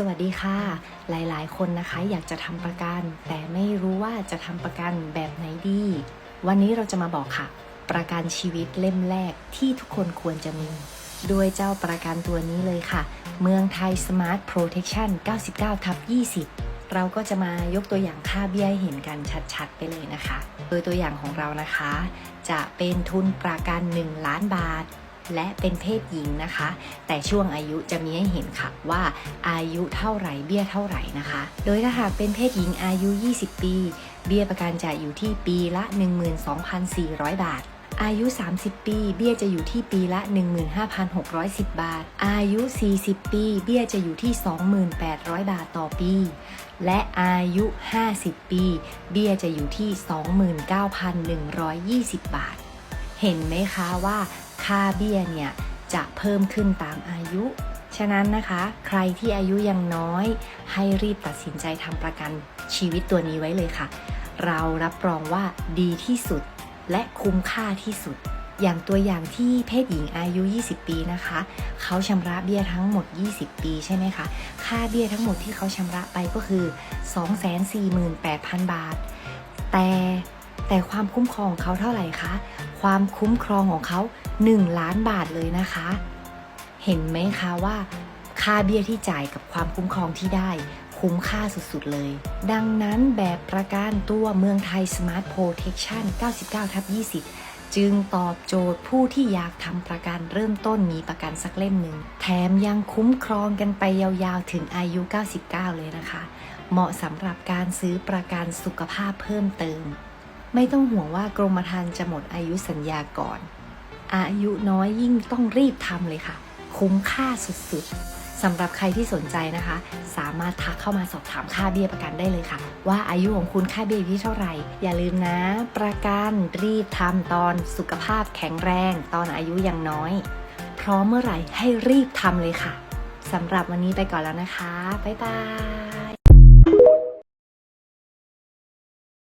สวัสดีค่ะ หลายๆ คนนะคะอยากจะทำประกัน แต่ไม่รู้ว่าจะทำประกันแบบไหนดี วันนี้เราจะมาบอกค่ะ ประกันชีวิตเล่มแรกที่ทุกคนควรจะมีด้วยเจ้าประกันตัวนี้เลยค่ะ เมืองไทย Smart Protection 99ทับ20 เราก็จะมายกตัวอย่างค่าเบี้ยเห็นกันชัดๆ ไปเลยนะคะ โดยตัวอย่างของเรานะคะ จะเป็นทุนประกัน 1 ล้านบาท และเป็นเพศหญิงนะคะ แต่ช่วงอายุจะมีให้เห็นค่ะว่าอายุเท่าไหร่เบี้ยเท่าไหร่นะคะ โดยถ้าหากเป็นเพศหญิงอายุ 20 ปี เบี้ยประกันจะอยู่ที่ปีละ 12,400 บาทอายุ 30 ปี เบี้ยจะอยู่ที่ปีละ 15,610 บาท อายุ 40 ปี เบี้ยจะอยู่ที่ 2,800 บาทต่อปี และอายุ 50 ปี เบี้ยจะอยู่ที่ 29,120 บาท เห็นไหมคะว่า ค่าเบี้ยเนี่ยจะเพิ่มขึ้นตามอายุ ฉะนั้นนะคะ ใครที่อายุยังน้อย ให้รีบตัดสินใจทำประกันชีวิตตัวนี้ไว้เลยค่ะ เรารับรองว่าดีที่สุดและคุ้มค่าที่สุด อย่างตัวอย่างที่เพศหญิงอายุ 20 ปีนะคะ เขาชำระเบี้ยทั้งหมด 20 ปีใช่ไหมคะ ค่าเบี้ยทั้งหมดที่เขาชำระไปก็คือ 248,000 บาท แต่แต่ความคุ้มครองของเขาเท่าไหร่คะ ความคุ้มครองของเขา 1 ล้านบาทเลยนะคะ เห็นไหมคะว่าค่าเบี้ยที่จ่ายกับความคุ้มครองที่ได้ คุ้มค่าสุดๆเลย ดังนั้นแบบประกันตัวเมืองไทย Smart Protection 99ทับ20 จึงตอบโจทย์ผู้ที่อยากทำประกันเริ่มต้นมีประกันสักเล่มหนึ่ง แถมยังคุ้มครองกันไปยาวๆถึงอายุ 99 เลยนะคะ เหมาะสำหรับการซื้อประกันสุขภาพเพิ่มเติม ไม่ต้องห่วงว่ากรมธรรม์จะหมดอายุสัญญาก่อน อายุน้อยยิ่งต้องรีบทำเลยค่ะ คุ้มค่าสุดๆสำหรับใครที่สนใจนะคะ สามารถทักเข้ามาสอบถามค่าเบี้ยประกันได้เลยค่ะ ว่าอายุของคุณค่าเบี้ยอยู่ที่เท่าไหร่ อย่าลืมนะ ประกันรีบทำตอนสุขภาพแข็งแรง ตอนอายุยังน้อย พร้อมเมื่อไหร่ให้รีบทำเลยค่ะสำหรับวันนี้ไปก่อนแล้วนะคะ บ๊ายบาย